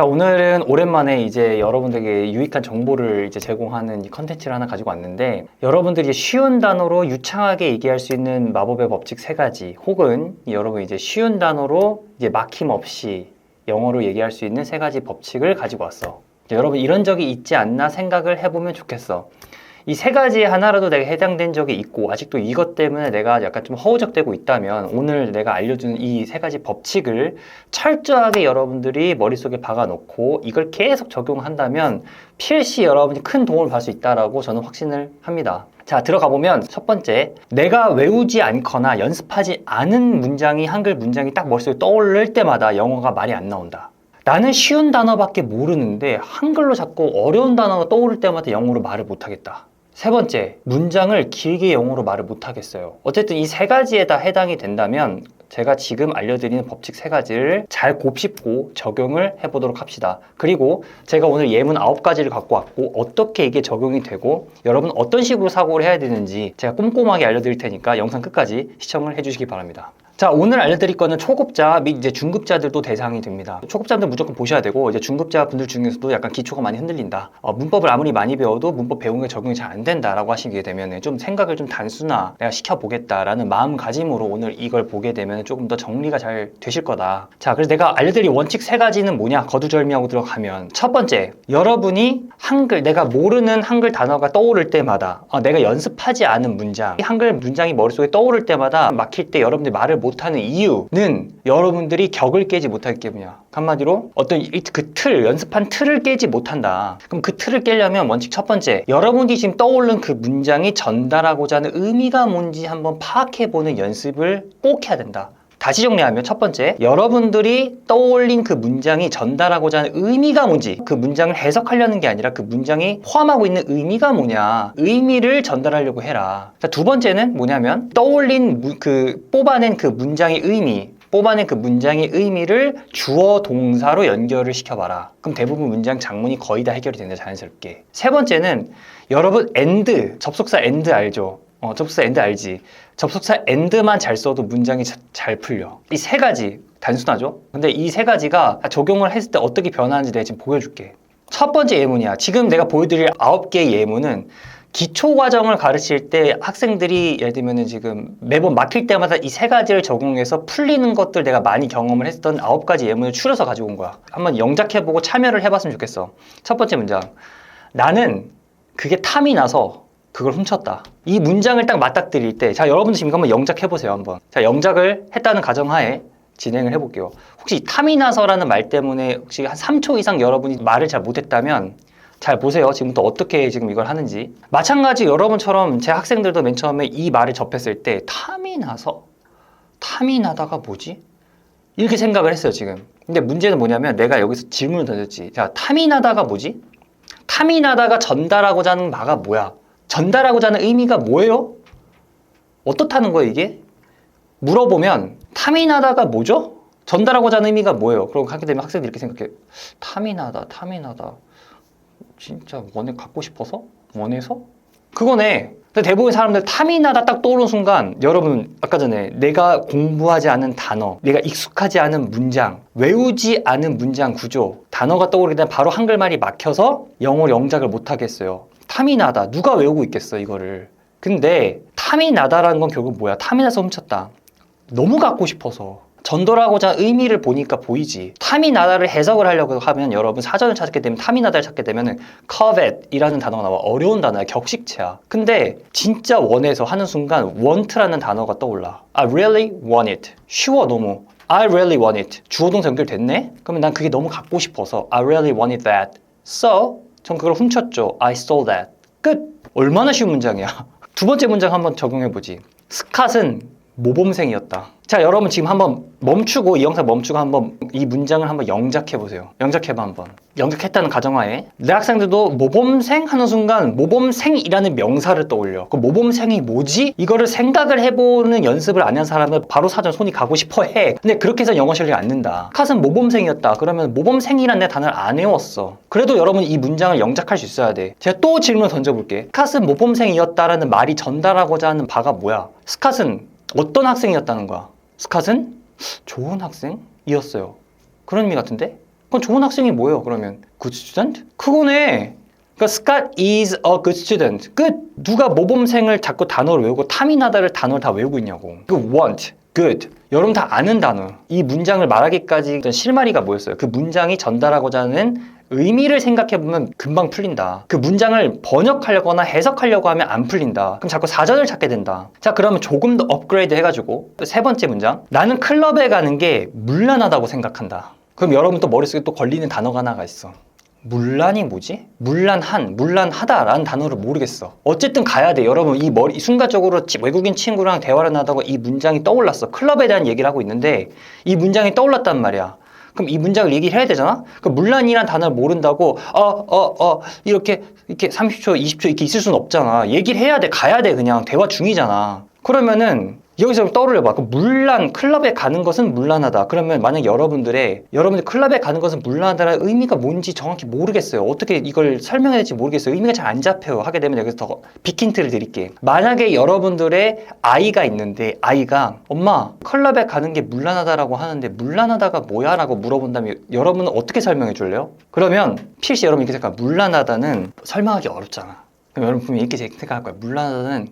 자, 오늘은 오랜만에 이제 여러분들에게 유익한 정보를 이제 제공하는 이 컨텐츠를 하나 가지고 왔는데 여러분들이 쉬운 단어로 유창하게 얘기할 수 있는 마법의 법칙 세 가지 혹은 여러분 이제 쉬운 단어로 이제 막힘 없이 영어로 얘기할 수 있는 세 가지 법칙을 가지고 왔어. 여러분 이런 적이 있지 않나 생각을 해보면 좋겠어. 이 세 가지에 하나라도 내가 해당된 적이 있고 아직도 이것 때문에 내가 약간 좀 허우적대고 있다면 오늘 내가 알려주는 이 세 가지 법칙을 철저하게 여러분들이 머릿속에 박아놓고 이걸 계속 적용한다면 필시 여러분이 큰 도움을 받을 수 있다라고 저는 확신을 합니다. 자, 들어가 보면 첫 번째, 내가 외우지 않거나 연습하지 않은 문장이 한글 문장이 딱 머릿속에 떠오를 때마다 영어가 말이 안 나온다. 나는 쉬운 단어밖에 모르는데 한글로 자꾸 어려운 단어가 떠오를 때마다 영어로 말을 못하겠다. 세 번째, 문장을 길게 영어로 말을 못하겠어요. 어쨌든 이 세 가지에 다 해당이 된다면 제가 지금 알려드리는 법칙 세 가지를 잘 곱씹고 적용을 해보도록 합시다. 그리고 제가 오늘 예문 아홉 가지를 갖고 왔고 어떻게 이게 적용이 되고 여러분 어떤 식으로 사고를 해야 되는지 제가 꼼꼼하게 알려드릴 테니까 영상 끝까지 시청을 해주시기 바랍니다. 자, 오늘 알려드릴 거는 초급자 및 이제 중급자들도 대상이 됩니다. 초급자들 무조건 보셔야 되고, 이제 중급자 분들 중에서도 약간 기초가 많이 흔들린다. 어, 문법을 아무리 많이 배워도 문법 배운 게 적용이 잘 안 된다라고 하시게 되면 좀 생각을 좀 단순화 내가 시켜보겠다라는 마음가짐으로 오늘 이걸 보게 되면 조금 더 정리가 잘 되실 거다. 자, 그래서 내가 알려드릴 원칙 세 가지는 뭐냐? 거두절미하고 들어가면. 첫 번째, 여러분이 한글, 내가 모르는 한글 단어가 떠오를 때마다, 어, 내가 연습하지 않은 문장, 이 한글 문장이 머릿속에 떠오를 때마다 막힐 때 여러분들이 말을 못 하는 이유는 여러분들이 격을 깨지 못하기 때문이야. 한마디로 어떤 그 틀, 연습한 틀을 깨지 못한다. 그럼 그 틀을 깨려면 원칙 첫 번째, 여러분이 지금 떠오른 그 문장이 전달하고자 하는 의미가 뭔지 한번 파악해보는 연습을 꼭 해야 된다. 다시 정리하면 첫 번째, 여러분들이 떠올린 그 문장이 전달하고자 하는 의미가 뭔지, 그 문장을 해석하려는 게 아니라 그 문장이 포함하고 있는 의미가 뭐냐, 의미를 전달하려고 해라. 자, 두 번째는 뭐냐면, 떠올린 무- 그, 뽑아낸 그 문장의 의미, 뽑아낸 그 문장의 의미를 주어 동사로 연결을 시켜봐라. 그럼 대부분 문장 장문이 거의 다 해결이 된다, 자연스럽게. 세 번째는, 여러분, and, 접속사 and 알죠? 어, 접속사 and 알지? 접속사 and만 잘 써도 문장이 자- 잘 풀려. 이 세 가지 단순하죠? 근데 이 세 가지가 적용을 했을 때 어떻게 변하는지 내가 지금 보여줄게. 첫 번째 예문이야. 지금 내가 보여드릴 아홉 개의 예문은 기초 과정을 가르칠 때 학생들이 예를 들면은 지금 매번 막힐 때마다 이 세 가지를 적용해서 풀리는 것들 내가 많이 경험을 했던 아홉 가지 예문을 추려서 가지고 온 거야. 한번 영작해보고 참여를 해봤으면 좋겠어. 첫 번째 문장. 나는 그게 탐이 나서 그걸 훔쳤다. 이 문장을 딱 맞닥뜨릴 때, 자, 여러분들 지금 한번 영작해보세요, 한번. 자, 영작을 했다는 가정하에 진행을 해볼게요. 혹시 이 탐이 나서라는 말 때문에 혹시 한 3초 이상 여러분이 말을 잘 못했다면 잘 보세요. 지금부터 어떻게 지금 이걸 하는지. 마찬가지 여러분처럼 제 학생들도 맨 처음에 이 말을 접했을 때 탐이 나서 탐이 나다가 뭐지? 이렇게 생각을 했어요, 지금. 근데 문제는 뭐냐면 내가 여기서 질문을 던졌지. 자, 탐이 나다가 뭐지? 탐이 나다가 전달하고자 하는 바가 뭐야? 전달하고자 하는 의미가 뭐예요? 어떻다는 거예요, 이게? 물어보면 나다가 뭐죠? 전달하고자 하는 의미가 뭐예요? 그러고 하게 되면 학생들이 이렇게 생각해. 탐이 나다, 탐이 나다. 진짜 원해 갖고 싶어서? 원해서? 그거네. 근데 대부분 사람들 나다 딱 떠오르는 순간 여러분 아까 전에 내가 공부하지 않은 단어, 내가 익숙하지 않은 문장, 외우지 않은 문장 구조, 단어가 떠오르게 되면 바로 한글말이 막혀서 영어로 영작을 못 하겠어요. 탐이 나다. 누가 외우고 있겠어 이거를. 근데 탐이 나다라는 건 결국 뭐야? 탐이 나서 훔쳤다. 너무 갖고 싶어서 하는 의미를 보니까 보이지. 탐이 나다를 해석을 하려고 하면 여러분 사전을 찾게 되면 탐이 나다를 찾게 되면은 covet이라는 단어가 나와 어려운 단어야 격식체야. 근데 진짜 원해서 하는 순간 want라는 단어가 떠올라. I really want it. 쉬워 너무. I really want it. 주어 동사 연결됐네? 그러면 난 그게 너무 갖고 싶어서 I really wanted that. So 전 그걸 훔쳤죠. I stole that. 끝. 얼마나 쉬운 문장이야. 두 번째 문장 한번 적용해 보지. 스캇은 모범생이었다. 자, 여러분 지금 한번 멈추고 이 영상 멈추고 한번 이 문장을 한번 영작해 보세요. 영작해 봐 한번. 영작했다는 가정하에 내 학생들도 모범생 하는 순간 모범생이라는 명사를 떠올려. 그 모범생이 뭐지? 이거를 생각을 해보는 연습을 안 한 사람은 바로 사전 손이 가고 싶어 해. 근데 그렇게 해서 영어 실력이 안 는다. 컷은 모범생이었다. 그러면 모범생이란 내 단어를 안 외웠어. 그래도 여러분 이 문장을 영작할 수 있어야 돼. 제가 또 질문 던져볼게. 스캇은 모범생이었다라는 말이 전달하고자 하는 바가 뭐야? 스캇은 어떤 학생이었다는 거야? 스캇은 좋은 학생이었어요. 그런 의미 같은데? 그건 좋은 학생이 뭐예요, 그러면? good student? 그거네. 그러니까 Scott is a good student. 끝. 누가 모범생을 자꾸 단어를 외우고 탐이나다를 단어를 다 외우고 있냐고. 그 want, good. 여러분 다 아는 단어. 이 문장을 말하기까지 실마리가 뭐였어요? 그 문장이 전달하고자 하는 의미를 생각해보면 금방 풀린다. 그 문장을 번역하려거나 해석하려고 하면 안 풀린다. 그럼 자꾸 사전을 찾게 된다. 자, 그러면 조금 더 업그레이드 해가지고 세 번째 문장. 나는 클럽에 가는 게 물란하다고 생각한다. 그럼 여러분 또 머릿속에 또 걸리는 단어가 하나가 있어. 물란이 뭐지? 물란한, 물란하다라는 단어를 모르겠어. 어쨌든 가야 돼. 여러분 이 머리 순간적으로 치- 외국인 친구랑 대화를 나다가 이 문장이 떠올랐어. 클럽에 대한 얘기를 하고 있는데 이 문장이 떠올랐단 말이야. 그럼 이 문장을 얘기를 해야 되잖아? 그 물란이란 단어를 모른다고, 어, 어, 어, 이렇게, 이렇게 30초, 20초 이렇게 있을 수는 없잖아. 얘기를 해야 돼. 가야 돼. 그냥. 대화 중이잖아. 그러면은, 여기서 떠올려봐. 그 물란, 클럽에 가는 것은 물란하다. 그러면 만약 여러분들의, 여러분들 클럽에 가는 것은 물란하다는 의미가 뭔지 정확히 모르겠어요. 어떻게 이걸 설명해야 될지 모르겠어요. 의미가 잘 안 잡혀요. 하게 되면 여기서 더 빅힌트를 드릴게. 만약에 여러분들의 아이가 있는데, 아이가, 엄마, 클럽에 가는 게 물란하다라고 하는데, 물란하다가 뭐야? 라고 물어본다면 여러분은 어떻게 설명해 줄래요? 그러면 필시 여러분 이렇게 생각, 물란하다는 설명하기 어렵잖아. 그럼 여러분 분명히 이렇게 생각할 거야. 물란하다는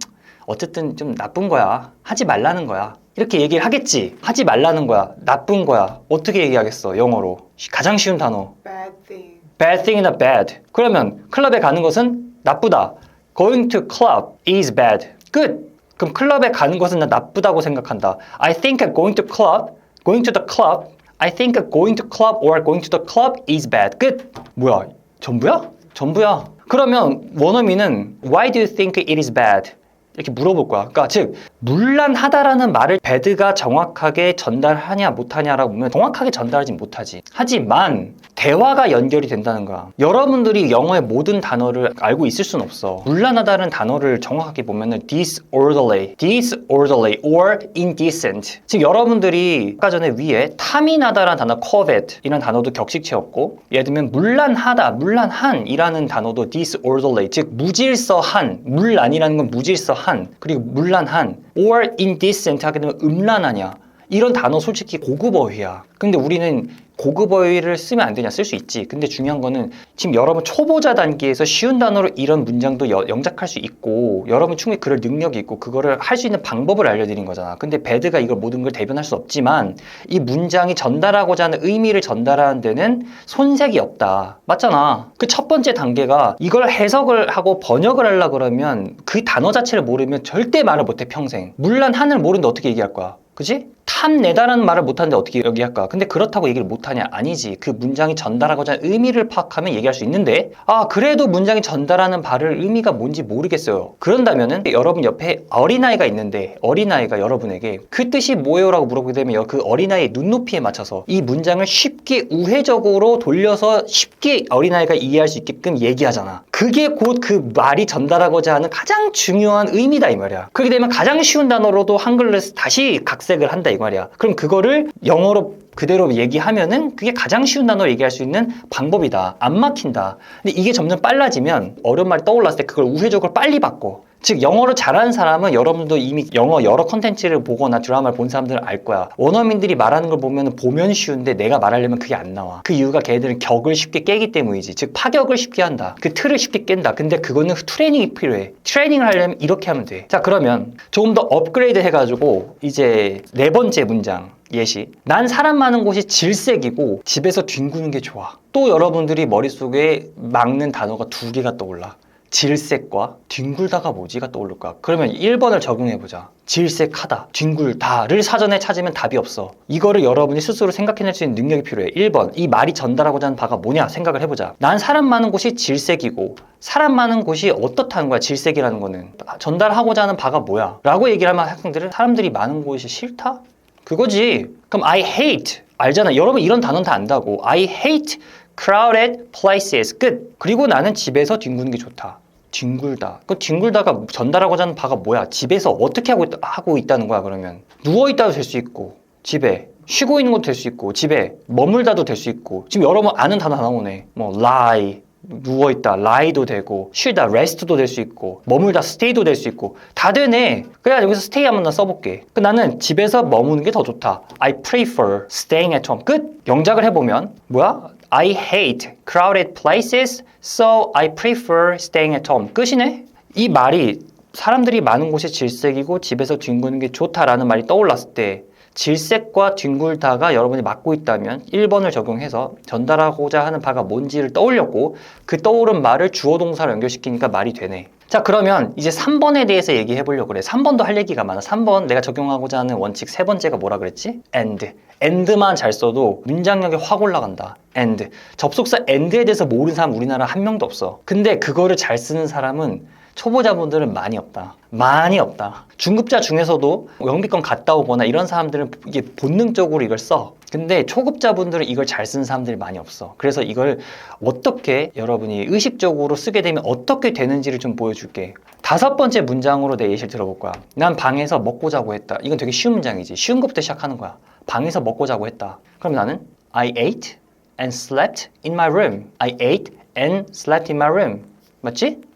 어쨌든 좀 나쁜 거야. 하지 말라는 거야. 이렇게 얘기를 하겠지. 하지 말라는 거야. 나쁜 거야. 어떻게 얘기하겠어? 영어로. 쉬- 가장 쉬운 단어. bad thing. bad thing이나 bad. 그러면 클럽에 가는 것은 나쁘다. going to club is bad. 끝. 그럼 클럽에 가는 것은 나 나쁘다고 생각한다. I think going to club, going to the club, I think going to club or going to the club is bad. 끝. 뭐야? 전부야? 전부야. 그러면 원어민은 why do you think it is bad? 이렇게 물어볼 거야. 그러니까 즉 물란하다라는 말을 배드가 정확하게 전달하냐 못하냐라고 보면 정확하게 전달하지 못하지. 하지만 대화가 연결이 된다는 거야. 여러분들이 영어의 모든 단어를 알고 있을 순 없어. 물란하다는 단어를 정확하게 보면 은 disorderly, disorderly or indecent. 지금 여러분들이 아까 전에 위에 탐이 나다라는 단어 covet 이라는 단어도 격식체였고 예를 들면 물란하다, 물란한 이라는 단어도 disorderly 즉 무질서한, 물란이라는 건 무질서한 그리고 물란한 or indecent 하게 되면 음란하냐 이런 단어 솔직히 고급 어휘야. 근데 우리는 고급 어휘를 쓰면 안 되냐 쓸 수 있지. 근데 중요한 거는 지금 여러분 초보자 단계에서 쉬운 단어로 이런 문장도 여- 영작할 수 있고 여러분 충분히 그럴 능력이 있고 그거를 할 수 있는 방법을 알려드린 거잖아. 근데 배드가 이걸 모든 걸 대변할 수 없지만 이 문장이 전달하고자 하는 의미를 전달하는 데는 손색이 없다. 맞잖아. 그 첫 번째 단계가 이걸 해석을 하고 번역을 하려 그러면 그 단어 자체를 모르면 절대 말을 못해 평생. 물란 하늘 모르는데 어떻게 얘기할 거야? 그지? 탐내다라는 말을 못하는데 어떻게 얘기할까? 근데 그렇다고 얘기를 못하냐? 아니지. 그 문장이 전달하고자 하는 의미를 파악하면 얘기할 수 있는데, 아, 그래도 문장이 전달하는 바를 의미가 뭔지 모르겠어요. 그런다면은 여러분 옆에 어린아이가 있는데, 어린아이가 여러분에게 그 뜻이 뭐예요? 라고 물어보게 되면 그 어린아이의 눈높이에 맞춰서 이 문장을 쉽게 우회적으로 돌려서 쉽게 어린아이가 이해할 수 있게끔 얘기하잖아. 그게 곧 그 말이 전달하고자 하는 가장 중요한 의미다 이 말이야. 그렇게 되면 가장 쉬운 단어로도 한글로 다시 각색을 한다 이 말이야. 그럼 그거를 영어로 그대로 얘기하면은 그게 가장 쉬운 단어로 얘기할 수 있는 방법이다. 안 막힌다. 근데 이게 점점 빨라지면 어려운 말이 떠올랐을 때 그걸 우회적으로 빨리 바꿔. 즉 영어를 잘하는 사람은 여러분도 이미 영어 여러 컨텐츠를 보거나 드라마를 본 사람들은 알 거야. 원어민들이 말하는 걸 보면 보면 쉬운데 내가 말하려면 그게 안 나와. 그 이유가 걔들은 격을 쉽게 깨기 때문이지. 즉 파격을 쉽게 한다. 그 틀을 쉽게 깬다. 근데 그거는 트레이닝이 필요해. 트레이닝을 하려면 이렇게 하면 돼. 자 그러면 조금 더 업그레이드 해가지고 이제 네 번째 문장. 예시. 난 사람 많은 곳이 질색이고 집에서 뒹구는 게 좋아. 또 여러분들이 머릿속에 막는 단어가 두 개가 떠올라. 질색과 뒹굴다가 뭐지가 떠오를까? 그러면 1번을 적용해보자. 질색하다, 뒹굴다를 사전에 찾으면 답이 없어. 이거를 여러분이 스스로 생각해낼 수 있는 능력이 필요해. 1번, 이 말이 전달하고자 하는 바가 뭐냐 생각을 해보자. 난 사람 많은 곳이 질색이고 사람 많은 곳이 어떻다는 거야, 질색이라는 거는. 전달하고자 하는 바가 뭐야? 라고 얘기를 하면 학생들은 사람들이 많은 곳이 싫다? 그거지. 그럼 I hate 알잖아. 여러분 이런 단어는 다 안다고. I hate crowded places. 끝. 그리고 나는 집에서 뒹구는 게 좋다. 뒹굴다. 그 뒹굴다가 전달하고자 하는 바가 뭐야? 집에서 어떻게 하고, 있, 하고 있다는 거야, 그러면. 누워 있다도 될 수 있고, 집에. 쉬고 있는 것도 될 수 있고, 집에. 머물다도 될 수 있고. 지금 여러분 아는 단어 다 나오네. 뭐, lie. 누워있다, lie도 되고, 쉬다, rest도 될 수 있고, 머물다, stay도 될 수 있고, 다 되네. 그래, 여기서 stay 한번 나 써볼게. 그 나는 집에서 머무는 게 더 좋다. I prefer staying at home. 끝! 영작을 해보면, 뭐야? I hate crowded places, so I prefer staying at home. 끝이네? 이 말이 사람들이 많은 곳이 질색이고 집에서 뒹구는 게 좋다라는 말이 떠올랐을 때 질색과 뒹굴다가 여러분이 맡고 있다면 1번을 적용해서 전달하고자 하는 바가 뭔지를 떠올렸고 그 떠오른 말을 주어 동사로 연결시키니까 말이 되네. 자 그러면 이제 3번에 대해서 얘기해 보려고 그래. 3번도 할 얘기가 많아. 3번 내가 적용하고자 하는 원칙 세 번째가 뭐라 그랬지? and. and만 잘 써도 문장력이 확 올라간다. and. 접속사 and에 대해서 모르는 사람 우리나라 한 명도 없어. 근데 그거를 잘 쓰는 사람은 초보자분들은 많이 없다. 많이 없다. 중급자 중에서도 영비권 갔다 오거나 이런 사람들은 이게 본능적으로 이걸 써. 근데 초급자분들은 이걸 잘 쓰는 사람들이 많이 없어. 그래서 이걸 어떻게 여러분이 의식적으로 쓰게 되면 어떻게 되는지를 좀 보여줄게. 다섯 번째 문장으로 내 예시를 들어볼 거야. 난 방에서 먹고 자고 했다. 이건 되게 쉬운 문장이지. 쉬운 것부터 시작하는 거야. 방에서 먹고 자고 했다. 그럼 나는 I ate and slept in my room. I ate and slept in my room. 맞지?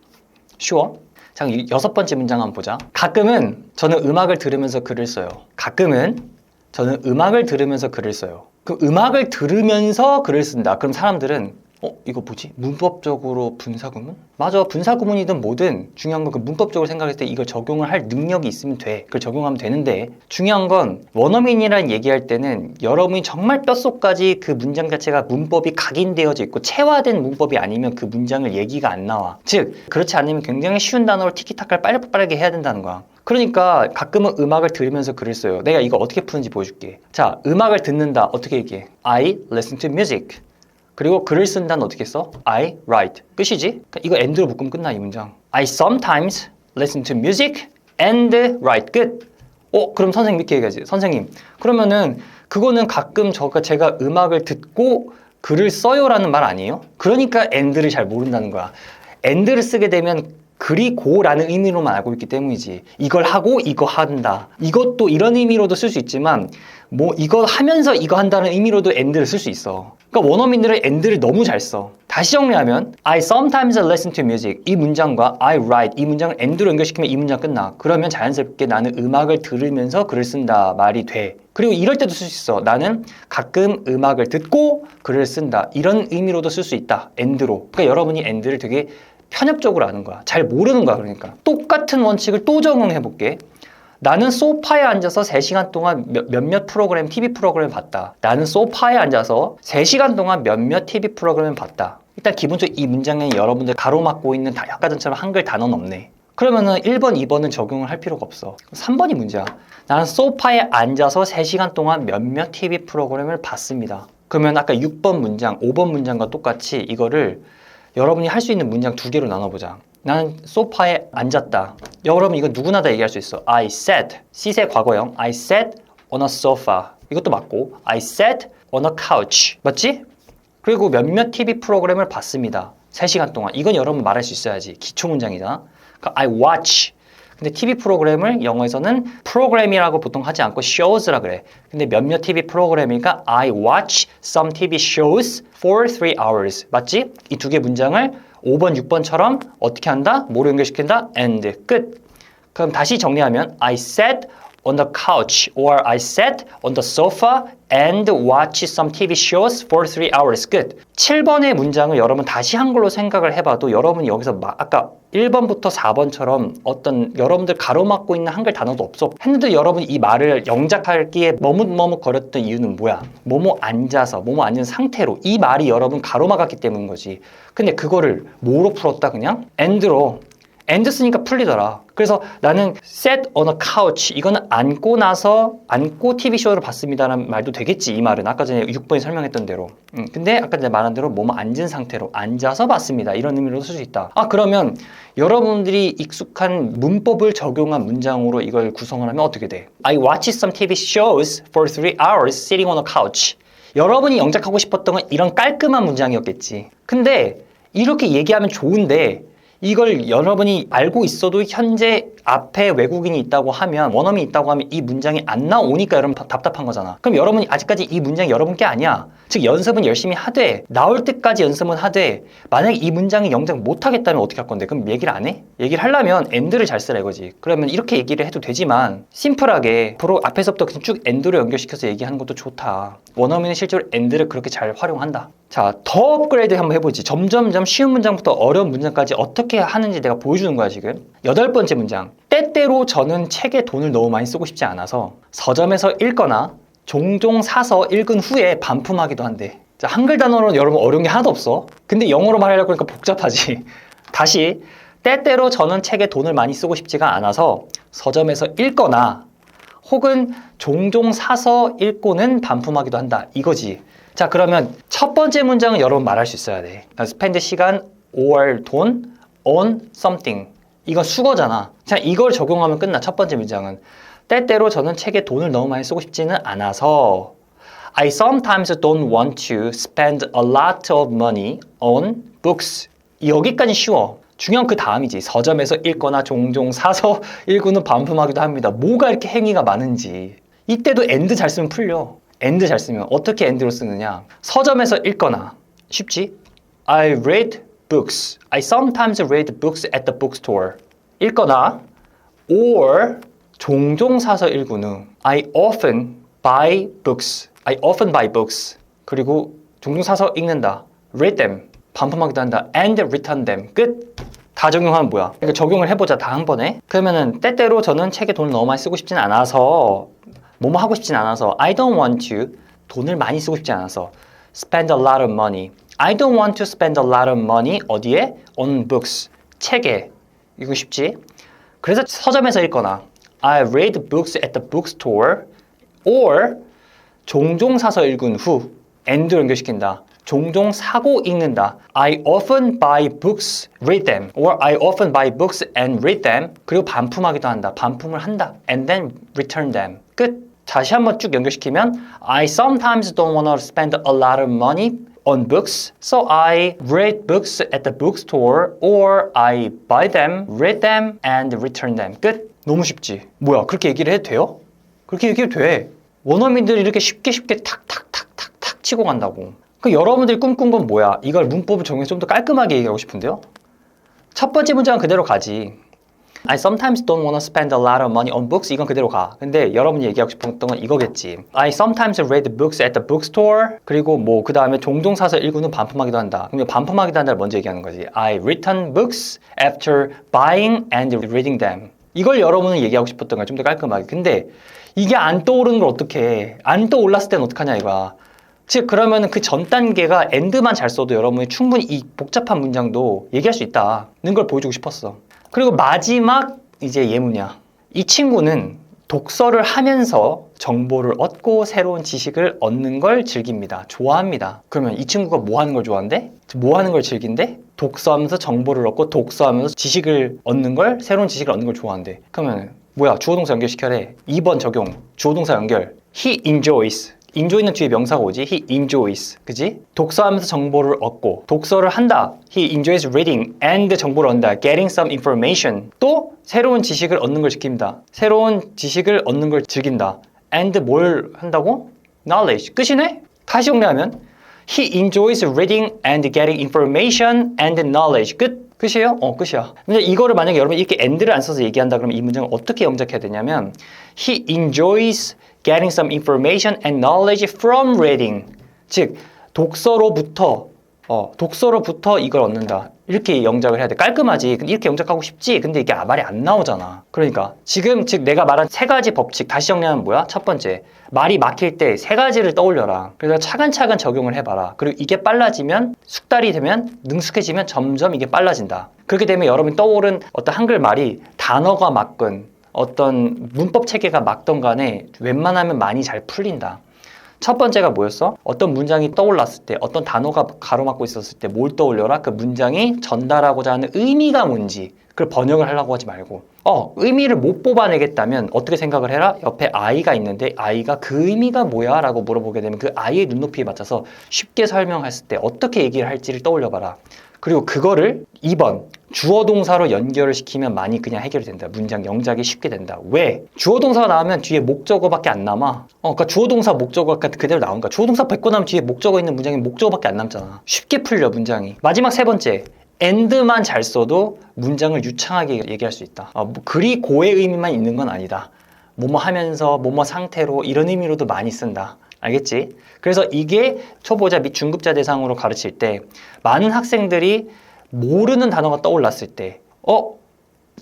쉬워. 자, 이 여섯 번째 문장 한번 보자. 가끔은 저는 음악을 들으면서 글을 써요. 가끔은 저는 음악을 들으면서 글을 써요. 그 음악을 들으면서 글을 쓴다. 그럼 사람들은 어 이거 뭐지? 문법적으로 분사구문? 맞아 분사구문이든 뭐든 중요한 건 그 문법적으로 생각했을 때 이걸 적용을 할 능력이 있으면 돼. 그걸 적용하면 되는데 중요한 건 원어민이라는 얘기할 때는 여러분이 정말 뼛속까지 그 문장 자체가 문법이 각인되어져 있고 체화된 문법이 아니면 그 문장을 얘기가 안 나와. 즉 그렇지 않으면 굉장히 쉬운 단어로 티키타카를 빠르게 해야 된다는 거야. 그러니까 가끔은 음악을 들으면서 써요. 내가 이거 어떻게 푸는지 보여줄게. 자, 음악을 듣는다. 어떻게 얘기해? I listen to music. 그리고 글을 쓴다는 어떻게 써? I write. 끝이지? 그러니까 이거 and로 묶으면 끝나 이 문장. I sometimes listen to music and write. 끝. 어, 그럼 선생님 이렇게 얘기하지. 선생님. 그러면은 그거는 가끔 저가 제가 음악을 듣고 글을 써요라는 말 아니에요? 그러니까 and를 잘 모른다는 거야. and를 쓰게 되면 그리고라는 의미로만 알고 있기 때문이지. 이걸 하고 이거 한다. 이것도 이런 의미로도 쓸 수 있지만 뭐 이거 하면서 이거 한다는 의미로도 and를 쓸 수 있어. 그러니까 원어민들은 and를 너무 잘 써. 다시 정리하면 I sometimes listen to music 이 문장과 I write 이 문장을 and로 연결시키면 이 문장 끝나. 그러면 자연스럽게 나는 음악을 들으면서 글을 쓴다 말이 돼. 그리고 이럴 때도 쓸 수 있어. 나는 가끔 음악을 듣고 글을 쓴다. 이런 의미로도 쓸 수 있다. and로. 그러니까 여러분이 and를 되게 편협적으로 아는 거야. 잘 모르는 거야, 그러니까. 똑같은 원칙을 또 적용해 볼게. 나는 소파에 앉아서 3시간 동안 몇, 몇몇 프로그램, TV 프로그램 봤다. 나는 소파에 앉아서 3시간 동안 몇몇 TV 프로그램 봤다. 일단 기본적으로 이 문장에 여러분들 가로막고 있는 다- 아까 전처럼 한글 단어는 없네. 그러면은 1번, 2번은 적용을 할 필요가 없어. 3번이 문제야. 나는 소파에 앉아서 3시간 동안 몇몇 TV 프로그램을 봤습니다. 그러면 아까 6번 문장, 5번 문장과 똑같이 이거를 여러분이 할 수 있는 문장 두 개로 나눠보자. 나는 소파에 앉았다. 여러분 이거 누구나 다 얘기할 수 있어. I sat. sit의 과거형. I sat on a sofa. 이것도 맞고. I sat on a couch. 맞지? 그리고 몇몇 TV 프로그램을 봤습니다. 3시간 동안. 이건 여러분 말할 수 있어야지. 기초 문장이잖아. 그러니까 I watch. 근데 TV 프로그램을 영어에서는 프로그램이라고 보통 하지 않고 shows라 그래. 근데 몇몇 TV 프로그램이니까 I watch some TV shows for three hours. 맞지? 이 두 개 문장을 5번, 6번처럼 어떻게 한다? 뭐로 연결시킨다? and. 끝. 그럼 다시 정리하면 I sat on the couch or I sat on the sofa and watched some TV shows for three hours. 끝. 7번의 문장을 여러분 다시 한글로 생각을 해봐도 여러분이 여기서 막 아까 1번부터 4번처럼 어떤 여러분들 가로막고 있는 한글 단어도 없어. 했는데 여러분 이 말을 영작하기에 머뭇머뭇 거렸던 이유는 뭐야? 뭐뭐 앉아서, 뭐뭐 앉은 상태로 이 말이 여러분 가로막았기 때문인 거지. 근데 그거를 뭐로 풀었다 그냥? and로 and 쓰니까 풀리더라. 그래서 나는 sat on a couch 이거는 앉고 나서 앉고 TV 쇼를 봤습니다라는 말도 되겠지 이 말은 아까 전에 6번이 설명했던 대로. 음, 근데 아까 전에 말한 대로 뭐뭐 앉은 상태로 앉아서 봤습니다 이런 의미로 쓸 수 있다. 아 그러면 여러분들이 익숙한 문법을 적용한 문장으로 이걸 구성을 하면 어떻게 돼? I watched some TV shows for three hours sitting on a couch. 여러분이 영작하고 싶었던 건 이런 깔끔한 문장이었겠지. 근데 이렇게 얘기하면 좋은데 이걸 여러분이 알고 있어도 현재 앞에 외국인이 있다고 하면 원어민이 있다고 하면 이 문장이 안 나오니까 여러분 바- 답답한 거잖아. 그럼 여러분이 아직까지 이 문장이 여러분 게 아니야. 즉 연습은 열심히 하되 나올 때까지 연습은 하되 만약에 이 문장이 영작 못 하겠다면 어떻게 할 건데? 그럼 얘기를 안 해? 얘기를 하려면 and를 잘 쓰라 이거지. 그러면 이렇게 얘기를 해도 되지만 심플하게 프로 앞에서부터 그냥 쭉 and로 연결시켜서 얘기하는 것도 좋다. 원어민은 실제로 and를 그렇게 잘 활용한다. 자, 더 업그레이드 한번 해보지. 점점점 쉬운 문장부터 어려운 문장까지 어떻게 하는지 내가 보여주는 거야, 지금. 여덟 번째 문장. 때때로 저는 책에 돈을 너무 많이 쓰고 싶지 않아서 서점에서 읽거나 종종 사서 읽은 후에 반품하기도. 자, 한글 단어로는 여러분 어려운 게 하나도 없어. 근데 영어로 말하려고 하니까 복잡하지. 다시. 때때로 저는 책에 돈을 많이 쓰고 싶지가 않아서 서점에서 읽거나 혹은 종종 사서 읽고는 반품하기도 한다. 이거지. 자, 그러면 첫 번째 문장은 여러분 말할 수 있어야 돼. spend 시간 or 돈 on something. 이건 수거잖아. 자, 이걸 적용하면 끝나. 첫 번째 문장은. 때때로 저는 책에 돈을 너무 많이 쓰고 싶지는 않아서 I sometimes don't want to spend a lot of money on books. 여기까지 쉬워. 중요한 그 다음이지. 서점에서 읽거나 종종 사서 읽고는 반품하기도 합니다. 뭐가 이렇게 행위가 많은지. 이때도 and 잘 쓰면 풀려. and 잘 쓰면 어떻게 and로 쓰느냐? 서점에서 읽거나 쉽지? I read books. I sometimes read books at the bookstore. 읽거나 or 종종 사서 읽고는 I often buy books. I often buy books. 그리고 종종 사서 읽는다. read them. 반품하기도 한다. and return them. 끝. 다 적용하면 뭐야? 그러니까 적용을 해보자 다 한 번에. 그러면은 때때로 저는 책에 돈을 너무 많이 쓰고 싶진 않아서 뭐뭐 하고 싶진 않아서 I don't want to 돈을 많이 쓰고 싶지 않아서 spend a lot of money. I don't want to spend a lot of money 어디에? on books. 책에. 이거 쉽지? 그래서 서점에서 읽거나 I read books at the bookstore or 종종 사서 읽은 후 and 연결시킨다. 종종 사고 읽는다. I often buy books, read them. Or I often buy books and read them. 그리고 반품하기도 한다. 반품을 한다. And then return them. 끝. 다시 한번 쭉 연결시키면 I sometimes don't want to spend a lot of money on books, so I read books at the bookstore or I buy them, read them, and return them. 끝. 너무 쉽지. 뭐야? 그렇게 얘기를 해도 돼요? 그렇게 얘기해도 돼. 원어민들이 이렇게 쉽게 쉽게 탁탁탁탁탁 치고 간다고. 그 여러분들이 꿈꾼 건 뭐야? 이걸 문법을 적용해서 좀 더 깔끔하게 얘기하고 싶은데요? 첫 번째 문장은 그대로 가지. I sometimes don't want to spend a lot of money on books. 이건 그대로 가. 근데 여러분이 얘기하고 싶었던 건 이거겠지. I sometimes read books at the bookstore. 그리고 뭐 그 다음에 종종 사서 읽고는 반품하기도 한다. 그럼 반품하기도 한다를 먼저 얘기하는 거지. I return books after buying and reading them. 이걸 여러분은 얘기하고 싶었던 거야. 좀 더 깔끔하게. 근데 이게 안 떠오르는 걸 어떻게 해? 안 떠올랐을 때는 어떡하냐 이거야. 즉 그러면 그 전 단계가 end만 잘 써도 여러분이 충분히 이 복잡한 문장도 얘기할 수 있다는 걸 보여주고 싶었어. 그리고 마지막 이제 예문이야. 이 친구는 독서를 하면서 정보를 얻고 새로운 지식을 얻는 걸 즐깁니다. 좋아합니다. 그러면 이 친구가 뭐 하는 걸 좋아한대? 뭐 하는 걸 즐긴대? 독서하면서 정보를 얻고 독서하면서 지식을 얻는 걸 새로운 지식을 얻는 걸 좋아한대. 그러면 뭐야? 주어 동사 연결시켜래. 2번 적용. 주어 동사 연결. He enjoys. Enjoy는 뒤에 명사가 오지. He enjoys. 그지? 독서하면서 정보를 얻고 독서를 한다. He enjoys reading and 정보를 얻는다. getting some information. 또 새로운 지식을 얻는 걸 지킵니다. 새로운 지식을 얻는 걸 즐긴다. and 뭘 한다고? knowledge. 끝이네? 다시 정리하면 He enjoys reading and getting information and knowledge. 끝. 끝이에요? 어, 끝이야. 근데 이거를 만약에 여러분 이렇게 and를 안 써서 얘기한다 그러면 이 문장을 어떻게 영작해야 되냐면 He enjoys getting some information and knowledge from reading. 즉 독서로부터 어, 독서로부터 이걸 얻는다. 이렇게 영작을 해야 돼. 깔끔하지. 근데 이렇게 영작하고 싶지. 근데 이게 아, 말이 안 나오잖아. 그러니까 지금 즉 내가 말한 세 가지 법칙 다시 정리하면 뭐야? 첫 번째 말이 막힐 때 세 가지를 떠올려라. 그래서 차근차근 적용을 해봐라. 그리고 이게 빨라지면 숙달이 되면 능숙해지면 점점 이게 빨라진다. 그렇게 되면 여러분이 떠오른 어떤 한글 말이 단어가 맞건 어떤 문법 체계가 맞던 간에 웬만하면 많이 잘 풀린다. 첫 번째가 뭐였어? 어떤 문장이 떠올랐을 때, 어떤 단어가 가로막고 있었을 때 뭘 떠올려라? 그 문장이 전달하고자 하는 의미가 뭔지 그걸 번역을 하려고 하지 말고 어, 의미를 못 뽑아내겠다면 어떻게 생각을 해라? 옆에 아이가 있는데 아이가 그 의미가 뭐야? 라고 물어보게 되면 그 아이의 눈높이에 맞춰서 쉽게 설명했을 때 어떻게 얘기를 할지를 떠올려봐라. 그리고 그거를 2번 주어 동사로 연결을 시키면 많이 그냥 해결이 된다. 문장 영작이 쉽게 된다. 왜? 주어 동사가 나오면 뒤에 목적어밖에 안 남아. 어, 그러니까 주어 동사 목적어가 그대로 나오니까 주어 동사 뱉고 나면 뒤에 목적어 있는 문장이 목적어밖에 안 남잖아. 쉽게 풀려 문장이. 마지막 세 번째. and만 잘 써도 문장을 유창하게 얘기할 수 있다. 어, 뭐 그리 고의 의미만 있는 건 아니다. 뭐뭐 하면서 뭐뭐 상태로 이런 의미로도 많이 쓴다. 알겠지? 그래서 이게 초보자 및 중급자 대상으로 가르칠 때 많은 학생들이 모르는 단어가 떠올랐을 때, 어?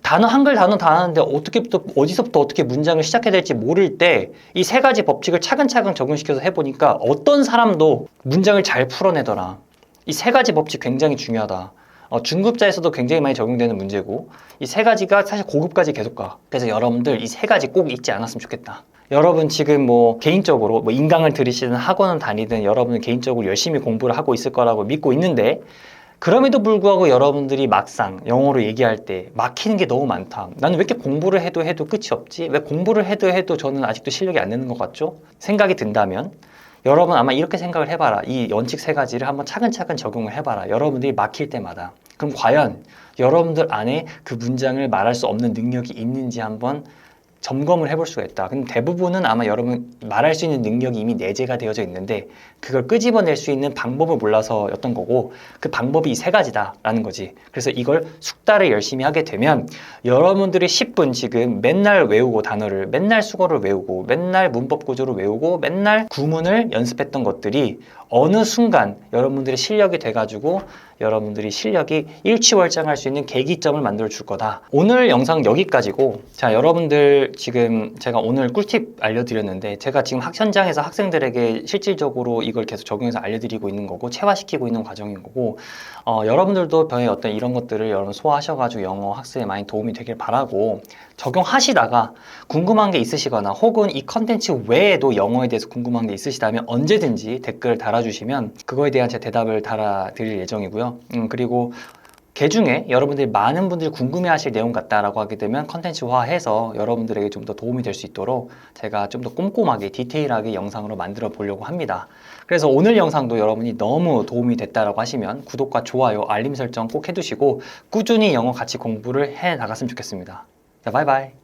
단어, 한글 단어 다 하는데 어떻게부터, 어디서부터 어떻게 문장을 시작해야 될지 모를 때 이 세 가지 법칙을 차근차근 적용시켜서 해보니까 어떤 사람도 문장을 잘 풀어내더라. 이 세 가지 법칙 굉장히 중요하다. 어, 중급자에서도 굉장히 많이 적용되는 문제고 이 세 가지가 사실 고급까지 계속 가. 그래서 여러분들 이 세 가지 꼭 잊지 않았으면 좋겠다. 여러분 지금 뭐 개인적으로 뭐 인강을 들으시든 학원을 다니든 여러분은 개인적으로 열심히 공부를 하고 있을 거라고 믿고 있는데 그럼에도 불구하고 여러분들이 막상 영어로 얘기할 때 막히는 게 너무 많다. 나는 왜 이렇게 공부를 해도 해도 끝이 없지? 왜 공부를 해도 해도 저는 아직도 실력이 안 느는 것 같죠? 생각이 든다면 여러분 아마 이렇게 생각을 해봐라. 이 원칙 세 가지를 한번 차근차근 적용을 해봐라. 여러분들이 막힐 때마다. 그럼 과연 여러분들 안에 그 문장을 말할 수 없는 능력이 있는지 한번 점검을 해볼 수가 있다. 근데 대부분은 아마 여러분 말할 수 있는 능력이 이미 내재가 되어져 있는데 그걸 끄집어낼 수 있는 방법을 몰라서였던 거고 그 방법이 이 세 가지다라는 거지. 그래서 이걸 숙달을 열심히 하게 되면 여러분들이 10분 지금 맨날 외우고 단어를 맨날 수거를 외우고 맨날 문법 구조를 외우고 맨날 구문을 연습했던 것들이 어느 순간 여러분들의 실력이 돼가지고 여러분들이 실력이 일취월장할 수 있는 계기점을 만들어 줄 거다. 오늘 영상 여기까지고 자 여러분들 지금 제가 오늘 꿀팁 알려드렸는데 제가 지금 학 현장에서 학생들에게 실질적으로 이걸 계속 적용해서 알려드리고 있는 거고 체화시키고 있는 과정인 거고 어, 여러분들도 저의 어떤 이런 것들을 여러분 소화하셔가지고 영어 학습에 많이 도움이 되길 바라고 적용하시다가 궁금한 게 있으시거나 혹은 이 컨텐츠 외에도 영어에 대해서 궁금한 게 있으시다면 언제든지 댓글 달아주시면 그거에 대한 제 대답을 달아드릴 예정이고요. 음, 그리고 개 중에 여러분들이 많은 분들이 궁금해하실 내용 같다라고 하게 되면 컨텐츠화해서 여러분들에게 좀 더 도움이 될 수 있도록 제가 좀 더 꼼꼼하게 디테일하게 영상으로 만들어 보려고 합니다. 그래서 오늘 영상도 여러분이 너무 도움이 됐다라고 하시면 구독과 좋아요, 알림 설정 꼭 해두시고 꾸준히 영어 같이 공부를 해 나갔으면 좋겠습니다. 자, 바이바이.